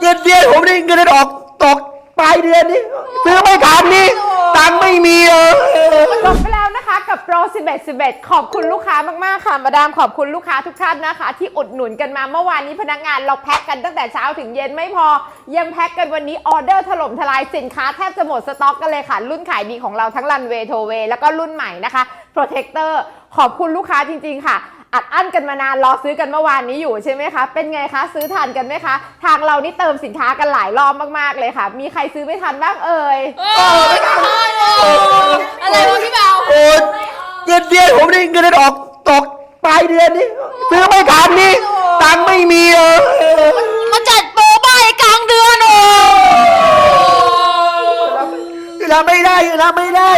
เงินเดือนผมนี่เงินเดือนออกตกปลายเดือนนี่ซื้อไม่ทันนี่ตังค์ไม่มีเออจบไปแล้วนะคะกับโปร 11 11 ขอบคุณลูกค้ามากๆค่ะมาดามขอบคุณลูกค้าทุกท่านนะคะ ที่อุดหนุนกันมาเมื่อวานนี้พนักงานเราแพ็คกันตั้งแต่เช้าถึงเย็นไม่พอ ยังแพ็คกันวันนี้ออเดอร์ถล่มทลายสินค้าแทบจะหมดสต็อกกันเลยค่ะ รุ่นขายดีของเราทั้งรันเวย์โทเวแล้วก็รุ่นใหม่นะคะ Protector ขอบคุณลูกค้าจริงๆค่ะ อัดอั้นกันมานานรอซื้อกันเมื่อวานนี้อยู่ใช่ไหมคะ เป็นไงคะ ซื้อทันกันไหมคะ ทางเรานี่เติมสินค้ากันหลายรอบมากๆเลยค่ะ มีใครซื้อไม่ทันบ้างเอ่ยเออไม่ทันอะไรวะพี่เบาโอ้ยเงินเดือนผมนี่เงินเดือนออกตกปลายเดือนนี่ซื้อไม่ทันนี่ตังค์ไม่มีเออมาจัดโปรใบกลางเดือนโอ้รับไม่ได้รับไม่ได้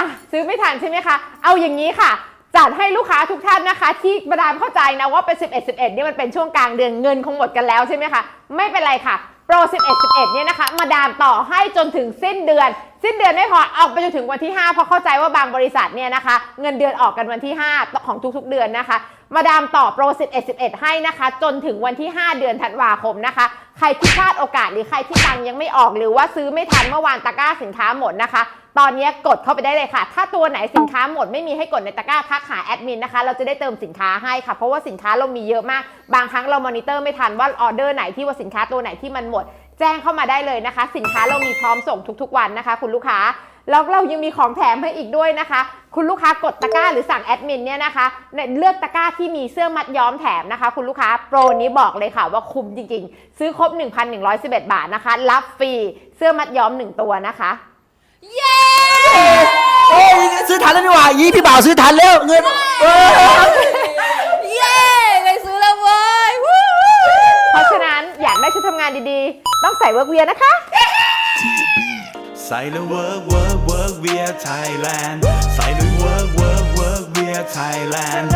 อะซื้อไม่ทันใช่ไหมคะ เอาอย่างนี้ค่ะ จัดให้ลูกค้าทุกท่านนะคะ ที่มาดามเข้าใจนะว่าเป็น 11 11เนี่ยมันเป็นช่วงกลางเดือนเงินคงหมดกันแล้วใช่ไหมคะ ไม่เป็นไรค่ะโปร 11 11เนี่ยนะคะ มาดามต่อให้จนถึงสิ้นเดือน สิ้นเดือนไม่พอออกไปจนถึงวันที่ 5 เพราะเข้าใจว่าบางบริษัทเนี่ยนะคะ เงินเดือนออกกันวันที่ 5 ของทุกๆเดือนนะคะ มาดามต่อโปร 11 11 ให้นะคะ จนถึงวันที่ 5 เดือนธันวาคมนะคะ ใครที่พลาดโอกาสหรือใครที่ตังค์ยังไม่ออกหรือว่าซื้อไม่ทันเมื่อวานตะกร้าสินค้าหมดนะคะ ตอนนี้กดเข้าไปได้เลยค่ะ ถ้าตัวไหนสินค้าหมดไม่มีให้กดในตะกร้าทักหาแอดมินนะคะ เราจะได้เติมสินค้าให้ค่ะ เพราะว่าสินค้าเรามีเยอะมาก บางครั้งเรามอนิเตอร์ไม่ทันว่าออเดอร์ไหนที่ว่าสินค้าตัวไหนที่มันหมด แจ้งเข้ามาได้เลยนะคะ สินค้าเรามีพร้อมส่งทุกๆวันนะคะ คุณลูกค้าแล้วเรายังมีของแถมให้อีกด้วยนะคะ คุณลูกค้ากดตะกร้าหรือสั่งแอดมินเนี่ยนะคะเนี่ยเลือกตะกร้าที่มีเสื้อมัดย้อมแถมนะคะ คุณลูกค้าโปรนี้บอกเลยค่ะว่าคุ้มจริงๆ ซื้อครบ 1,111 บาทนะคะ รับฟรีเสื้อมัดย้อม 1 ตัวนะคะ เย้โอ้ยซื้อทันแล้วนี่หว่ายี่พี่บ่าวซื้อทันแล้วเงินเออ ชุดทำงานดีๆ ต้องใส่เวิร์กเวียนะคะ ใส่แล้วเวิร์กเวิร์กเวิร์กเวียไทยแลนด์ใส่แล้วเวิร์กเวิร์กเวิร์กเวียไทยแลนด์